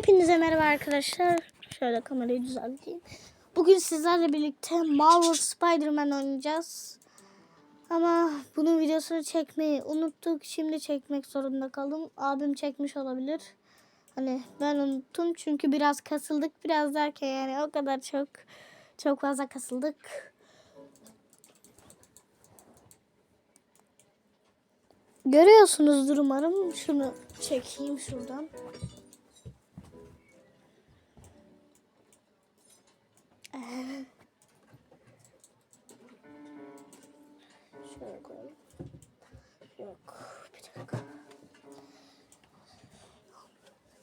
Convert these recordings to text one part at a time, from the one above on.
Hepinize merhaba arkadaşlar. Şöyle kamerayı düzelteyim. Bugün sizlerle birlikte Marvel Spider-Man oynayacağız. Ama bunun videosunu çekmeyi unuttuk. Şimdi çekmek zorunda kaldım. Abim çekmiş olabilir. Hani ben unuttum çünkü biraz kasıldık. Biraz derken yani o kadar çok çok fazla kasıldık. Görüyorsunuzdur umarım. Şunu çekeyim şuradan. Şöyle koyalım. Yok. Bir dakika.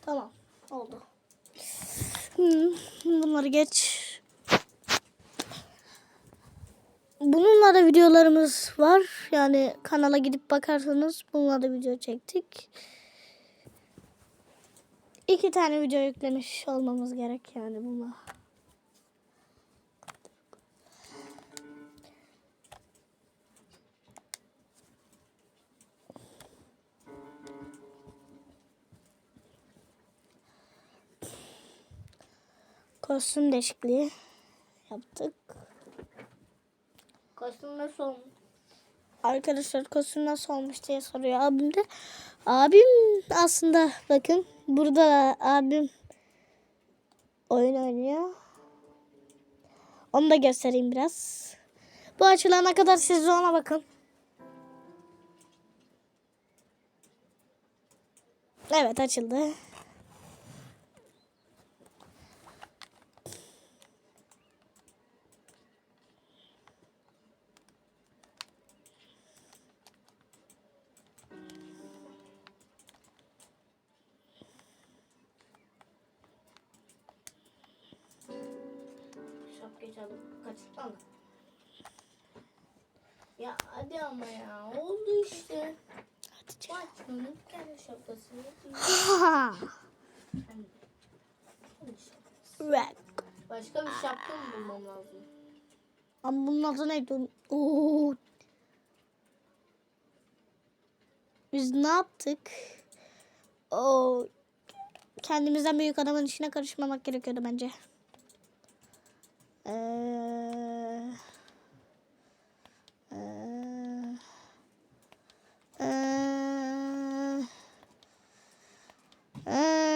Tamam. Oldu. Bunları geç. Bununla da videolarımız var. Yani kanala gidip bakarsanız bununla da video çektik. İki tane video yüklemiş olmamız gerek yani bununla. Kostüm değişikliği yaptık. Kostüm nasıl olmuş? Arkadaşlar kostüm nasıl olmuş diye soruyor abim de. Abim aslında bakın burada da abim oyun oynuyor. Onu da göstereyim biraz. Bu açılana kadar siz de ona bakın. Evet açıldı. Başka bir şapka mı bulmam lazım? Ama bunun adı neydi? Oo. Biz ne yaptık? Oo. Kendimizden büyük adamın işine karışmamak gerekiyordu bence. Ee, ee, ee, ee.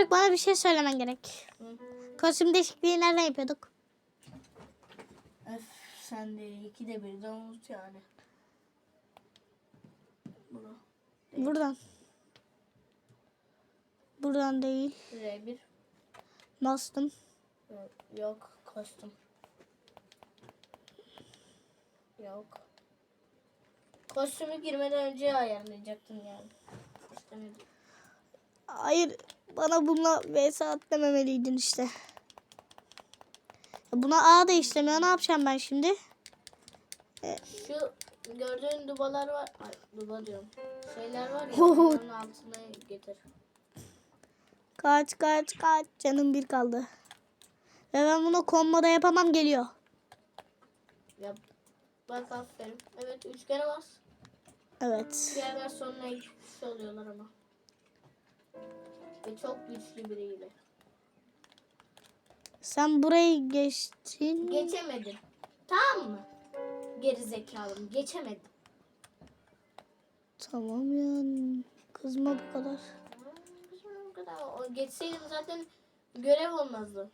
Doruk bana bir şey söylemen gerek. Hı? Kostüm değişikliği nereden yapıyorduk? Öf sen de iki de birden unut yani. Bunu. Buradan. Buradan değil. R1. Bastım. Yok kostüm. Yok. Kostümü girmeden önce ayarlayacaktım yani. İstemedim. Hayır. Bana bununla vs at dememeliydin işte. Buna A da işlemiyor. Ne yapacağım ben şimdi? Şu gördüğün dubalar var. Ay duba diyorum. Şeyler var ya. Onların altına getir. Kaç kaç kaç. Canım bir kaldı. Ve ben bunu komboda yapamam geliyor. Yap. Bak aferin. Evet üçgene bas. Evet. Diğer versiyonuna güçlü oluyorlar ama. Ve çok güçlü biriyle. Sen burayı geçtin. Geçemedim. Tamam mı? Geri zekalım. Geçemedim. Tamam yani. Kızma bu kadar. Bu kadar. O geçseydim zaten görev olmazdı.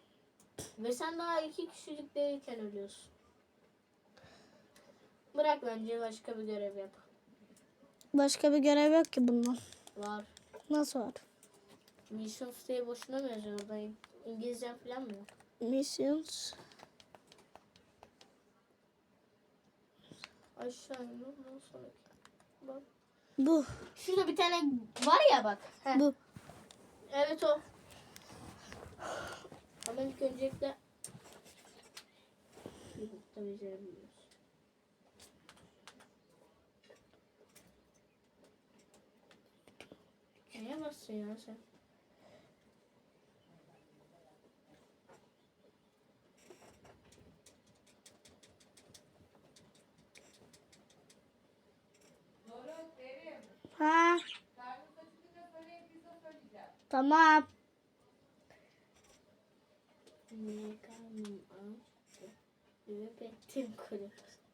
Ve sen daha iki kişilik değilken ölüyorsun. Bırak bence başka bir görev yap. Başka bir görev yok ki bundan. Var. Nasıl var? Missions diye boşuna mı yazıyor orada? İngilizce falan mı yok? Missions. Aşağı in. Ondan sonraki. Bak. Bu. Şurada bir tane var ya bak. Heh. Bu. Evet o. Ama ilk öncelikle YouTube'da becerebiliyoruz. Neye bassın ya sen? Ha. Tamam.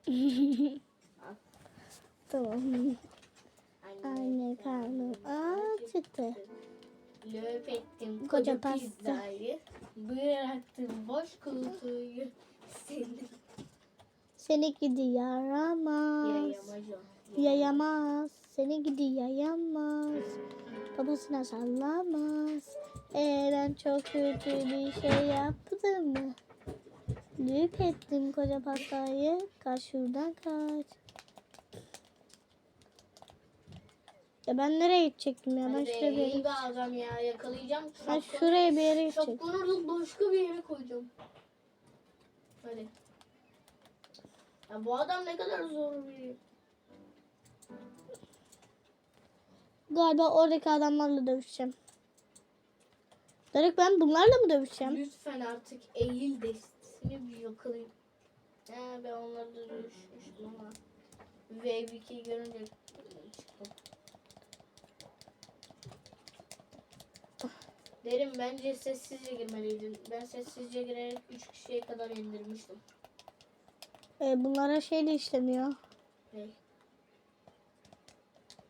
Tamam. Anne karnım acıktı. Löp ettim Koca koca pasta. pizzayı. Bıraktım boş kutuyu. Senin Seni gidi yaramaz. yayamacı. Yayamaz. Seni gidi yayamaz. Babasına sallamaz. Eren çok kötü bir şey yaptı mı? Lüp ettim koca pastayı. Kaç şuradan kaç. Ya ben nereye gidecektim ya? Ben şuraya bir yere, iyi bir adam ya yakalayacağım. ben Şapka- şuraya bir yere gidecektim. Şapkanı alıp başka bir yere koyacağım. Hadi. Ya bu adam ne kadar zor bir... Galiba oradaki adamlarla dövüşeceğim. Direkt ben bunlarla mı dövüşeceğim? Lütfen artık eğil destesini bir yakalayayım. He ben onları da düşmüştüm ama. V2'yi görünce çıktım. Derim bence sessizce girmeliydin. Ben sessizce girerek 3 kişiye kadar indirmiştim. Ee, bunlara şey de işlemiyor. Ne?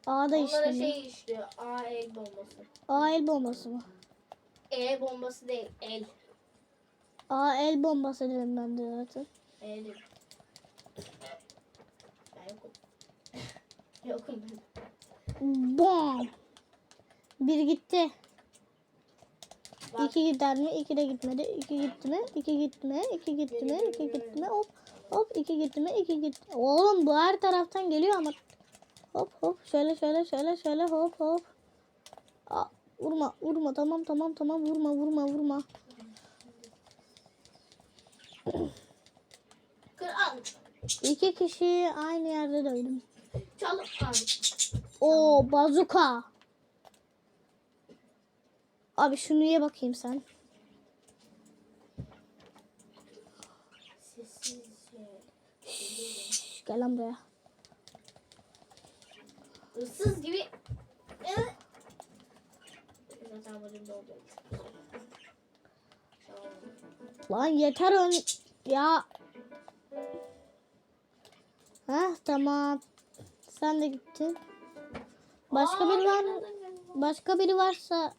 A da Onlara işlemiyor. şey işliyor. A el bombası. A el bombası mı? E bombası değil. El. A el bombası dedim ben de zaten. El. Ben yokum. yokum ben. Bom. Bir gitti. Bak. İki gider mi? İki de gitmedi. İki gitti mi? İki gitti mi? İki gitti mi? İki gitti mi? Hop. Hop. iki gitti mi? İki gitti. Oğlum bu her taraftan geliyor ama. Hop hop. Şöyle şöyle şöyle şöyle hop hop. Aa, vurma vurma tamam tamam tamam vurma vurma vurma. Kır al. İki kişi aynı yerde dövdüm. Çalıp al. Oo bazuka. Abi şunu ye bakayım sen. Şş, gel lan buraya. Hırsız gibi. Zaten. Lan yeter ön... Ya. Ha tamam. Sen de gittin. Başka biri var mı? Başka biri varsa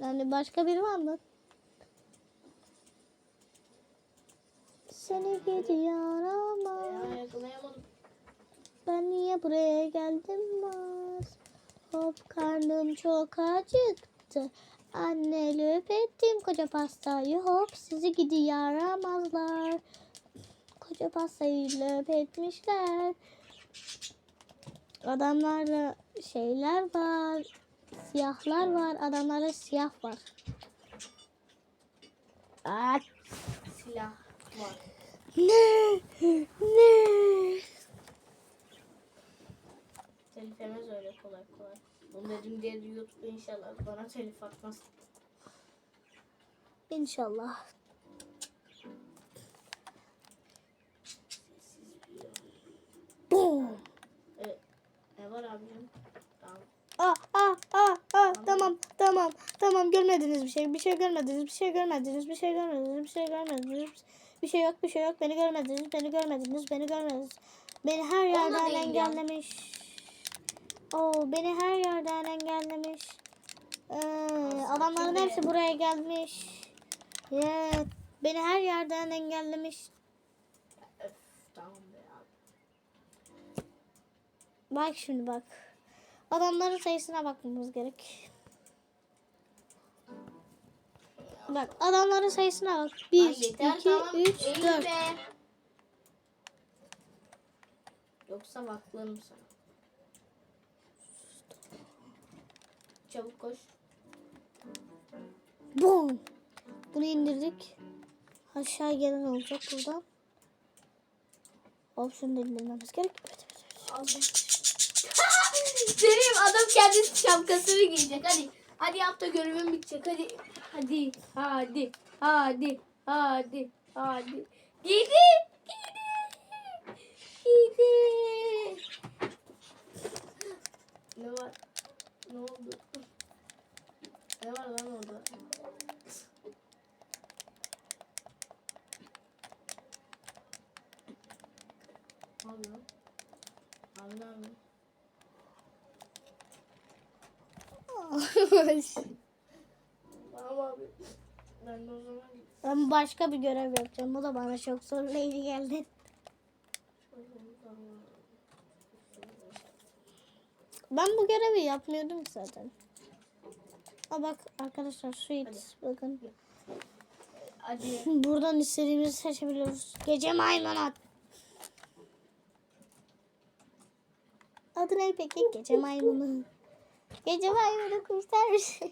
yani başka biri var mı? Seni gidiyor ama Ya yakalayamadım. Ben niye buraya geldim Maz? Hop karnım çok acıktı. Anne löp ettim koca pastayı hop sizi gidi yaramazlar. Koca pastayı löp etmişler. Adamlarda şeyler var. Siyahlar var. Adamlarda siyah var. Aa, Silah var. ne? Ne? Telif yemez öyle kolay kolay. Bunu dedim diye YouTube inşallah bana telif atmaz. İnşallah. Boom. Evet. Ne var abicim? Tamam. Aa, aa, aa, aa, tamam, tamam, tamam. Görmediniz bir şey, bir şey görmediniz, bir şey görmediniz, bir şey görmediniz, bir şey görmediniz. Bir şey yok, bir şey yok. Beni görmediniz, beni görmediniz, beni görmediniz. Beni her yerden engellemiş. Oo, beni her yerden engellemiş. Ee, adamların hepsi buraya gelmiş. Evet, beni her yerden engellemiş. Bak şimdi bak. Adamların sayısına bakmamız gerek. Bak adamların sayısına bak. 1, Ay 2, yeter tamam. 3, Eğil 4. be. Yoksa baklarım sana. Çabuk koş. Boom. Bunu indirdik. Aşağı gelen olacak buradan. Şunu da indirmemiz gerek. Evet, evet, evet. Aldım. Senin adam kendi şapkasını giyecek. Hadi. Hadi yap da görevim bitecek. Hadi. Hadi. Hadi. Hadi. Hadi. Hadi. Giydi. Giydi. Giydi. Ne var? Ne oldu? Ne var lan orada? Ne? Abi ne abi. Ben de o zaman ben başka bir görev yapacağım. Bu da bana çok zorlayıcı geldi. Ben bu görevi yapmıyordum zaten. Aa bak arkadaşlar sweet bakın. Hadi. Buradan istediğimizi seçebiliyoruz. Gece maymunat. Adı ne peki? Gece maymunu. Gece maymunu kurtar.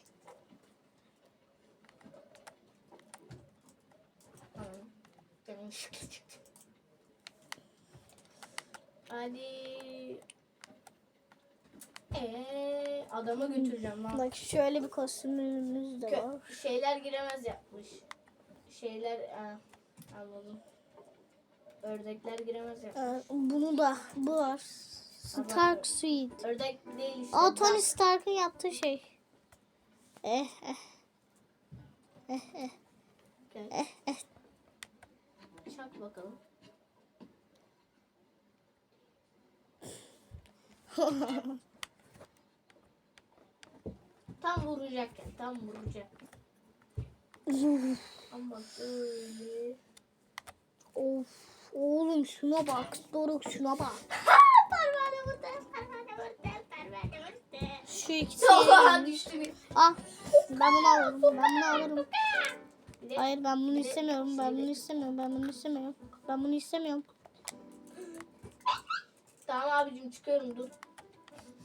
Canım sıkılacak. Hadi. Eee adama götüreceğim lan. Bak şöyle bir kostümümüz de var. Kö- şeyler giremez yapmış. Şeyler ha, anladım. Ördekler giremez yapmış. Ee, bunu da bu var. Stark Suite. Ördek değil işte. Aa Tony bak. Stark'ın yaptığı şey. Eh eh. Eh eh. Gel. Eh eh. Çak bakalım. tam vuracakken, tam vuracak. Ama bak öyle. of. Oğlum şuna bak. Doruk şuna bak. Parmağını vurdu, parmağını vurdu, parmağını vurdu. Şu ikisi. Sokağa düştü bir. Ah. Ben bunu alırım. Ben bunu alırım. Hayır ben bunu istemiyorum. Ben bunu istemiyorum. Ben bunu istemiyorum. Ben bunu istemiyorum. Tamam abicim çıkıyorum dur.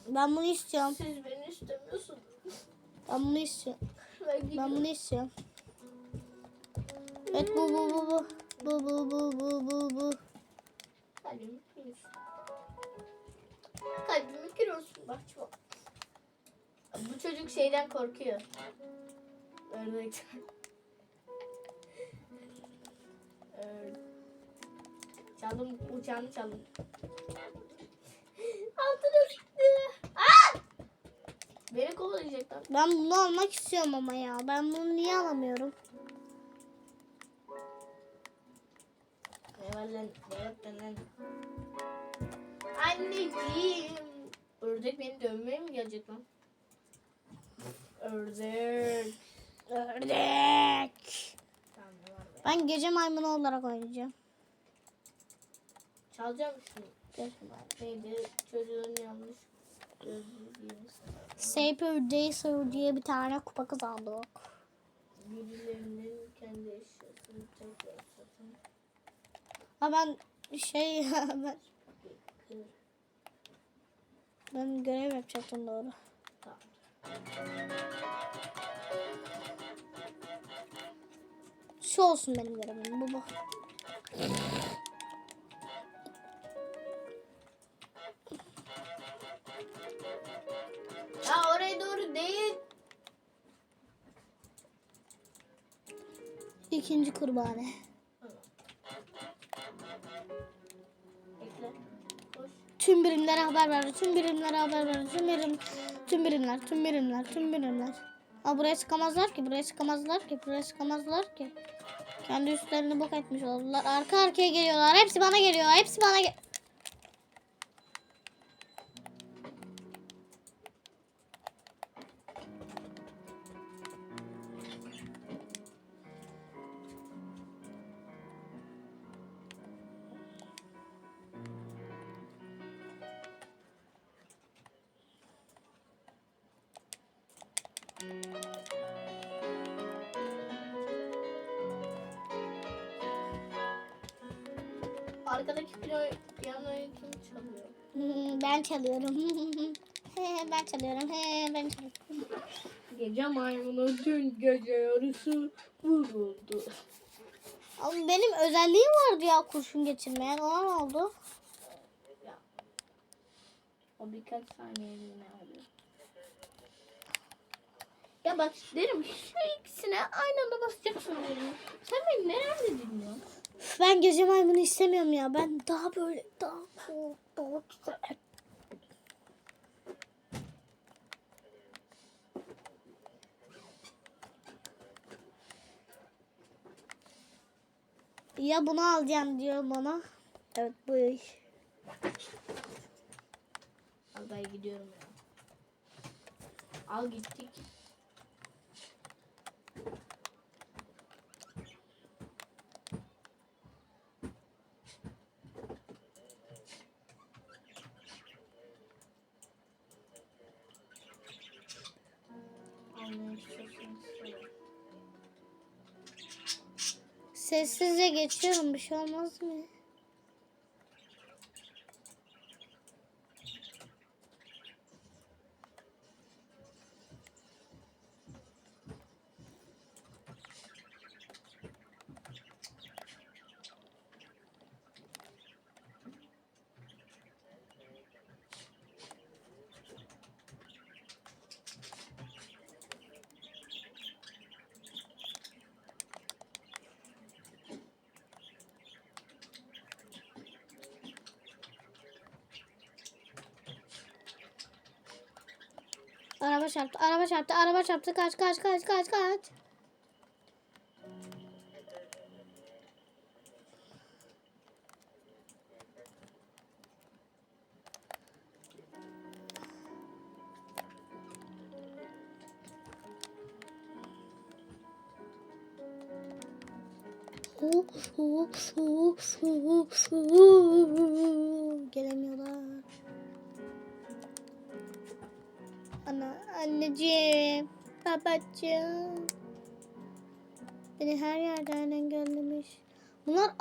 Ben bunu istiyorum. Siz beni istemiyorsunuz. Ben bunu istiyorum. Ben Ben bunu istiyorum. Evet bu bu bu bu. Bu bu bu bu bu bu. Kalbimi kırıyorsun. Kalbimi kırıyorsun bak şu. Bu çocuk şeyden korkuyor. Ördekten. Ör- Çaldım uçağını çaldım. Altına çıktı. Beni kovalayacaklar. Ben bunu almak istiyorum ama ya. Ben bunu niye alamıyorum? Ne var lan? Ne yaptın lan? Anneciğim. Ördek beni dövmeye mi gelecek lan? Ördek. Ördek. Ben gece maymunu olarak oynayacağım. Gece maymunu. Neydi? Çocuğun yanlış Saber Dacer diye bir tane kupa kazandık. Birilerinin kendi eşyasını tekrar satın. Ha ben şey ben, ben görev yapacaktım doğru. Tamam. Şu olsun benim görevim bu bu. Ya oraya doğru değil. İkinci kurbanı. Tüm birimlere haber ver. Tüm birimlere haber ver. Tüm birim tüm birimler, tüm birimler, tüm birimler. Aa buraya çıkamazlar ki, buraya çıkamazlar ki, buraya çıkamazlar ki. Kendi üstlerini bok etmiş oldular. Arka arkaya geliyorlar. Hepsi bana geliyor. Hepsi bana gel. Çalıyorum. He, ben çalıyorum. He, ben çalıyorum. Gece maymunu dün gece yarısı vuruldu. Ama benim özelliğim vardı ya kurşun geçirmeyen. Ona ne oldu? Ya. O birkaç saniyeliğine oluyor. Ya bak derim şu ikisine aynı anda basacaksın derim. Sen beni nerede dinliyorsun? Ben gece maymunu istemiyorum ya. Ben daha böyle daha cool, daha güzel. Ya bunu alacağım diyor bana. Evet bu iş. Al gidiyorum ya. Al gittik. Sessizce geçiyorum bir şey olmaz mı? Araba çarptı, araba çarptı, araba çarptı. Kaç, kaç, kaç, kaç, kaç.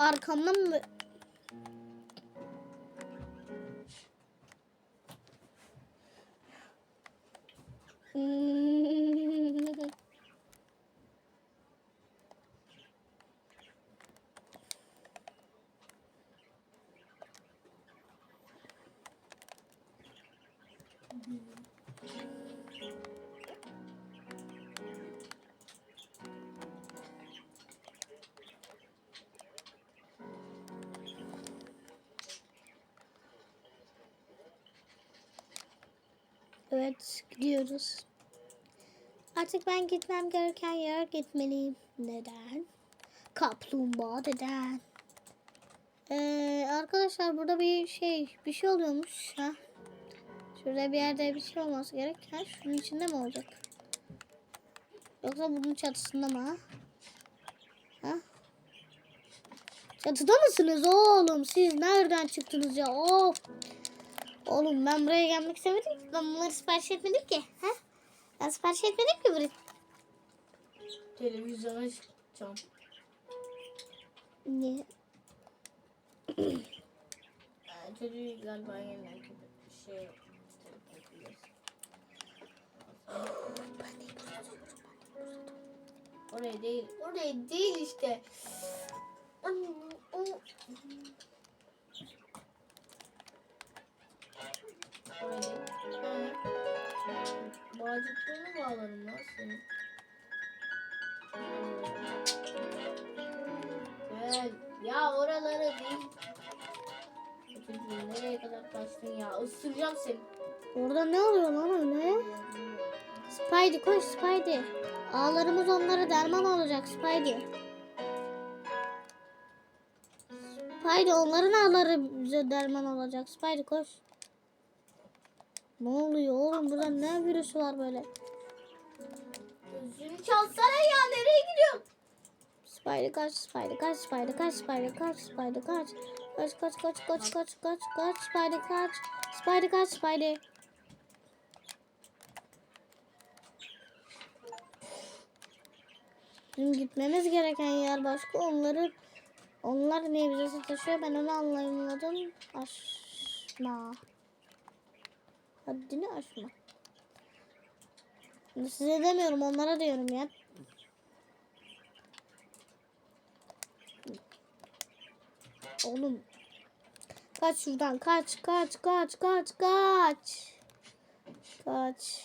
Arkamdan mı? Hmm. Gidiyoruz. Artık ben gitmem gereken yere gitmeliyim. Neden? Kaplumbağa neden? Ee, arkadaşlar burada bir şey, bir şey oluyormuş. Ha? Şurada bir yerde bir şey olması gerek. Ha, şunun içinde mi olacak? Yoksa bunun çatısında mı? Ha? ha? Çatıda mısınız oğlum? Siz nereden çıktınız ya? Of. Oğlum ben buraya gelmek istemedim ki. Ben bunları sipariş etmedim ki. Ha? Ben sipariş etmedim ki buraya. Televizyona çıkacağım. Niye? Çocuğu galiba yeniden gibi şey Oraya değil. Oraya değil işte. Oraya Bağcıklığını bağlarım lan senin. Gel. Ya oralara değil. Çocuğum nereye kadar kaçtın ya? Isıracağım seni. Orada ne oluyor lan öyle? Spidey koş Spidey. Ağlarımız onlara derman olacak Spidey. Spidey onların ağları bize derman olacak. Spidey koş. Ne oluyor oğlum burada ne virüsü var böyle? Gözünü çalsana ya nereye gidiyorsun? Spidey kaç, Spidey kaç, Spidey kaç, Spidey kaç, Spidey kaç. Kaç kaç kaç kaç kaç kaç kaç Spidey kaç. Spidey kaç, Spidey. Bizim gitmemiz gereken yer başka. Onları onlar niye bize sataşıyor ben onu anlayamadım. Aşma. Haddini aşma. Size demiyorum onlara diyorum ya. Oğlum. Kaç şuradan kaç kaç kaç kaç kaç. Kaç.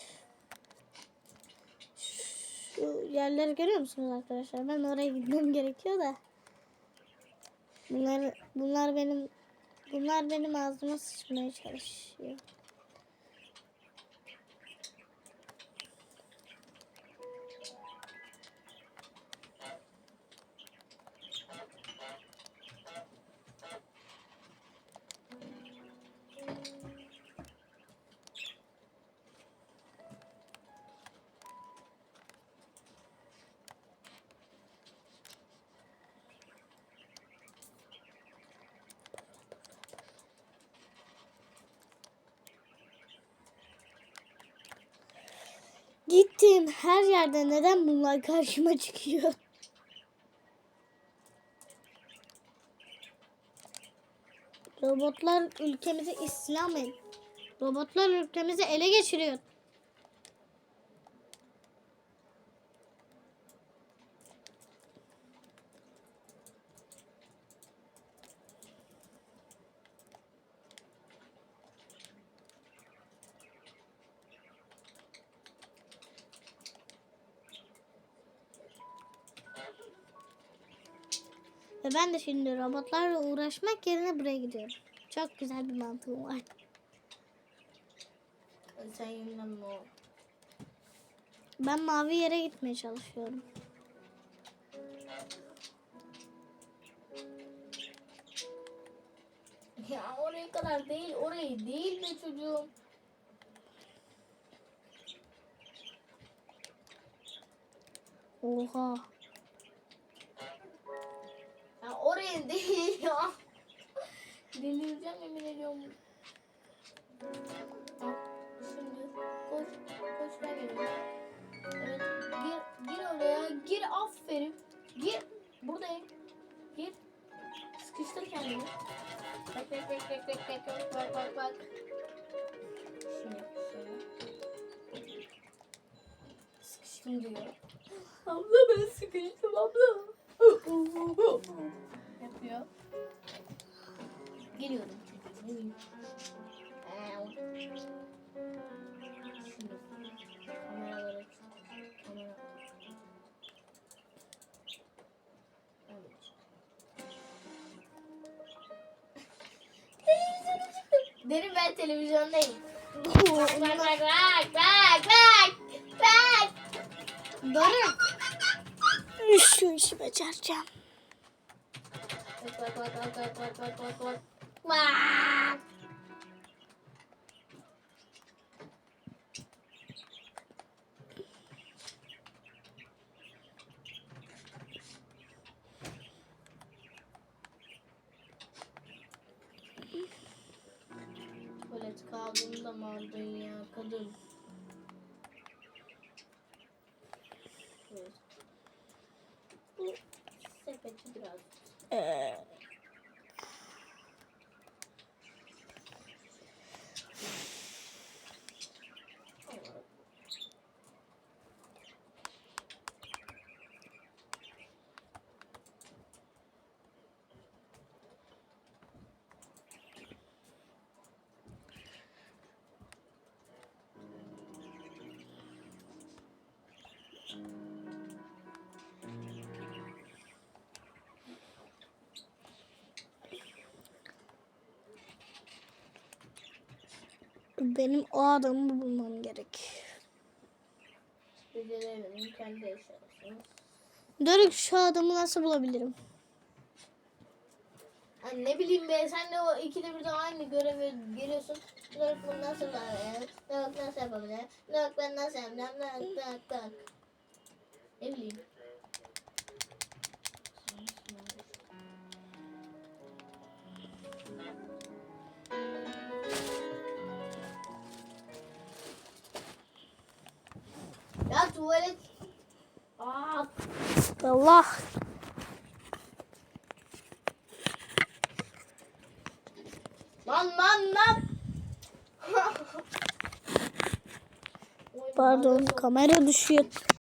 Şu yerleri görüyor musunuz arkadaşlar? Ben oraya gitmem gerekiyor da. Bunlar bunlar benim bunlar benim ağzıma sıçmaya çalışıyor. Her yerde neden bunlar karşıma çıkıyor? Robotlar ülkemizi İslam et. Robotlar ülkemizi ele geçiriyor. Ben de şimdi robotlarla uğraşmak yerine buraya gidiyorum. Çok güzel bir mantığım var. Sen yeniden. Ben mavi yere gitmeye çalışıyorum. Ya oraya kadar değil, orayı değil be çocuğum. Oha. Ya. Delireceğim emin ediyorum. Şimdi koş, koş ben geliyorum. Evet, gir, gir oraya, gir aferin. Gir, buradayım. Gir. Sıkıştır kendini. Bak, bak, bak, bak, bak, bak, bak, bak, bak, bak. Şimdi şöyle. Sıkıştım diyor. Abla ben sıkıştım abla. Yapıyor. Geliyordum çocuğum. Ne bileyim. Şimdi kameralara kamera. Derim ben televizyondayım. bak bak bak bak bak bak. Doruk. Şu işi becereceğim. Bak bak bak bak bak bak bak bak. Tuvalet kağıdını da mı aldın ya kadın? Evet. Bu sepeti biraz Ee, benim o adamı bulmam gerek. Becerilerin kendi eşyasınız. Doruk şu adamı nasıl bulabilirim? Ha, ne bileyim be sen de o ikide bir de aynı görevi geliyorsun. Dört bunu nasıl yapabilir? Dört nasıl yapabilir? Dört ben nasıl yapacağım? Dört dört dört. Ne bileyim. Tuvalet. Aa, Allah. lan lan lan. Pardon kamera düşüyor.